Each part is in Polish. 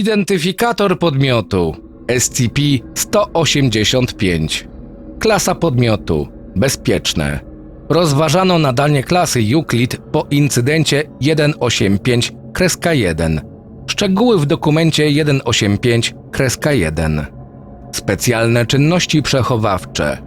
Identyfikator podmiotu SCP-185 Klasa podmiotu Bezpieczne. Rozważano nadanie klasy Euclid po incydencie 185-1 Szczegóły w dokumencie 185-1 Specjalne czynności przechowawcze.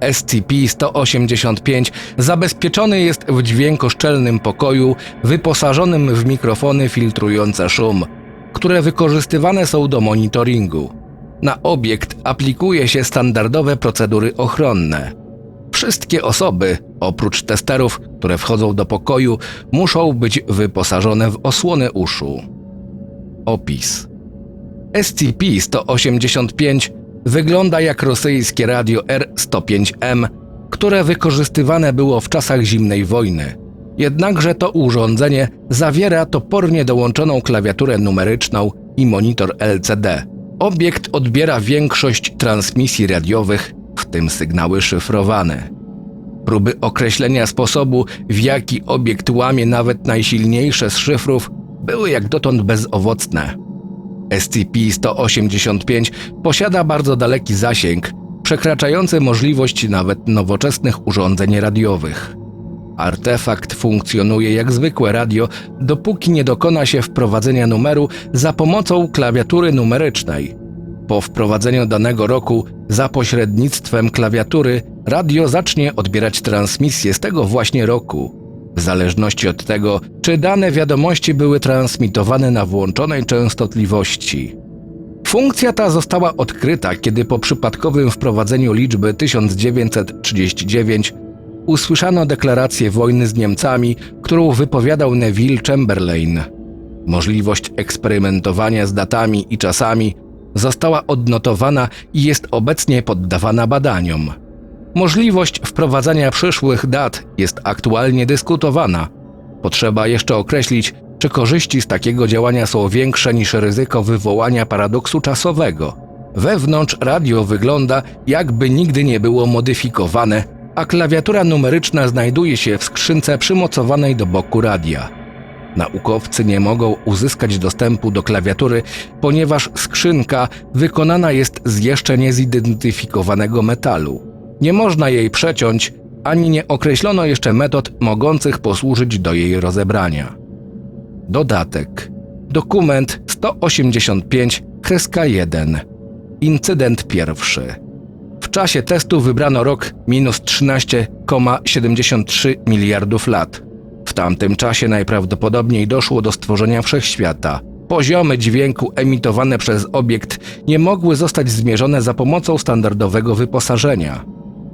SCP-185 zabezpieczony jest w dźwiękoszczelnym pokoju wyposażonym w mikrofony filtrujące szum, które wykorzystywane są do monitoringu. Na obiekt aplikuje się standardowe procedury ochronne. Wszystkie osoby, oprócz testerów, które wchodzą do pokoju, muszą być wyposażone w osłony uszu. Opis SCP-185 wygląda jak rosyjskie radio R-105M, które wykorzystywane było w czasach zimnej wojny. Jednakże to urządzenie zawiera topornie dołączoną klawiaturę numeryczną i monitor LCD. Obiekt odbiera większość transmisji radiowych, w tym sygnały szyfrowane. Próby określenia sposobu, w jaki obiekt łamie nawet najsilniejsze z szyfrów, były jak dotąd bezowocne. SCP-185 posiada bardzo daleki zasięg, przekraczający możliwość nawet nowoczesnych urządzeń radiowych. Artefakt funkcjonuje jak zwykłe radio, dopóki nie dokona się wprowadzenia numeru za pomocą klawiatury numerycznej. Po wprowadzeniu danego roku za pośrednictwem klawiatury radio zacznie odbierać transmisję z tego właśnie roku. W zależności od tego, czy dane wiadomości były transmitowane na włączonej częstotliwości. Funkcja ta została odkryta, kiedy po przypadkowym wprowadzeniu liczby 1939 usłyszano deklarację wojny z Niemcami, którą wypowiadał Neville Chamberlain. Możliwość eksperymentowania z datami i czasami została odnotowana i jest obecnie poddawana badaniom. Możliwość wprowadzania przyszłych dat jest aktualnie dyskutowana. Potrzeba jeszcze określić, czy korzyści z takiego działania są większe niż ryzyko wywołania paradoksu czasowego. Wewnątrz radio wygląda, jakby nigdy nie było modyfikowane, a klawiatura numeryczna znajduje się w skrzynce przymocowanej do boku radia. Naukowcy nie mogą uzyskać dostępu do klawiatury, ponieważ skrzynka wykonana jest z jeszcze niezidentyfikowanego metalu. Nie można jej przeciąć, ani nie określono jeszcze metod mogących posłużyć do jej rozebrania. Dodatek. Dokument 185 kreska 1. Incydent pierwszy. W czasie testu wybrano rok minus 13,73 miliardów lat. W tamtym czasie najprawdopodobniej doszło do stworzenia wszechświata. Poziomy dźwięku emitowane przez obiekt nie mogły zostać zmierzone za pomocą standardowego wyposażenia.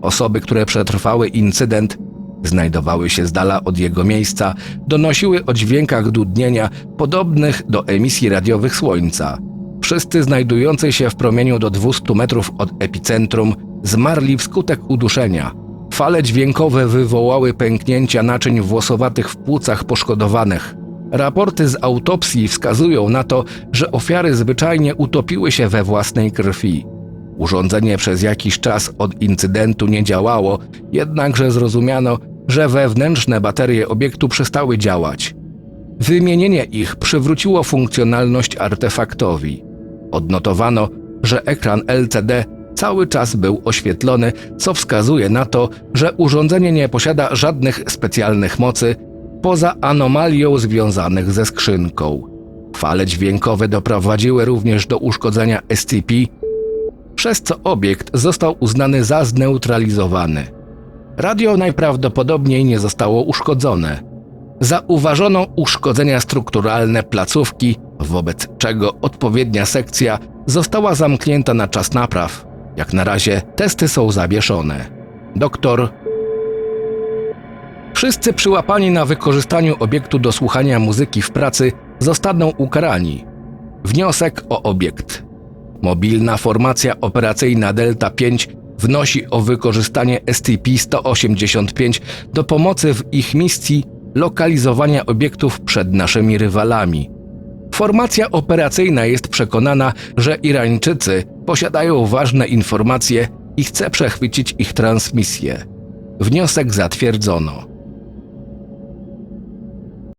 Osoby, które przetrwały incydent, znajdowały się z dala od jego miejsca, donosiły o dźwiękach dudnienia podobnych do emisji radiowych Słońca. Wszyscy znajdujący się w promieniu do 200 metrów od epicentrum zmarli wskutek uduszenia. Fale dźwiękowe wywołały pęknięcia naczyń włosowatych w płucach poszkodowanych. Raporty z autopsji wskazują na to, że ofiary zwyczajnie utopiły się we własnej krwi. Urządzenie przez jakiś czas od incydentu nie działało, jednakże zrozumiano, że wewnętrzne baterie obiektu przestały działać. Wymienienie ich przywróciło funkcjonalność artefaktowi. Odnotowano, że ekran LCD cały czas był oświetlony, co wskazuje na to, że urządzenie nie posiada żadnych specjalnych mocy poza anomalią związanych ze skrzynką. Fale dźwiękowe doprowadziły również do uszkodzenia SCP, przez co obiekt został uznany za zneutralizowany. Radio najprawdopodobniej nie zostało uszkodzone. Zauważono uszkodzenia strukturalne placówki, wobec czego odpowiednia sekcja została zamknięta na czas napraw. Jak na razie testy są zawieszone. Doktor Wszyscy przyłapani na wykorzystaniu obiektu do słuchania muzyki w pracy zostaną ukarani. Wniosek o obiekt. Mobilna formacja operacyjna Delta 5 wnosi o wykorzystanie SCP-185 do pomocy w ich misji lokalizowania obiektów przed naszymi rywalami. Formacja operacyjna jest przekonana, że Irańczycy posiadają ważne informacje i chce przechwycić ich transmisję. Wniosek zatwierdzono.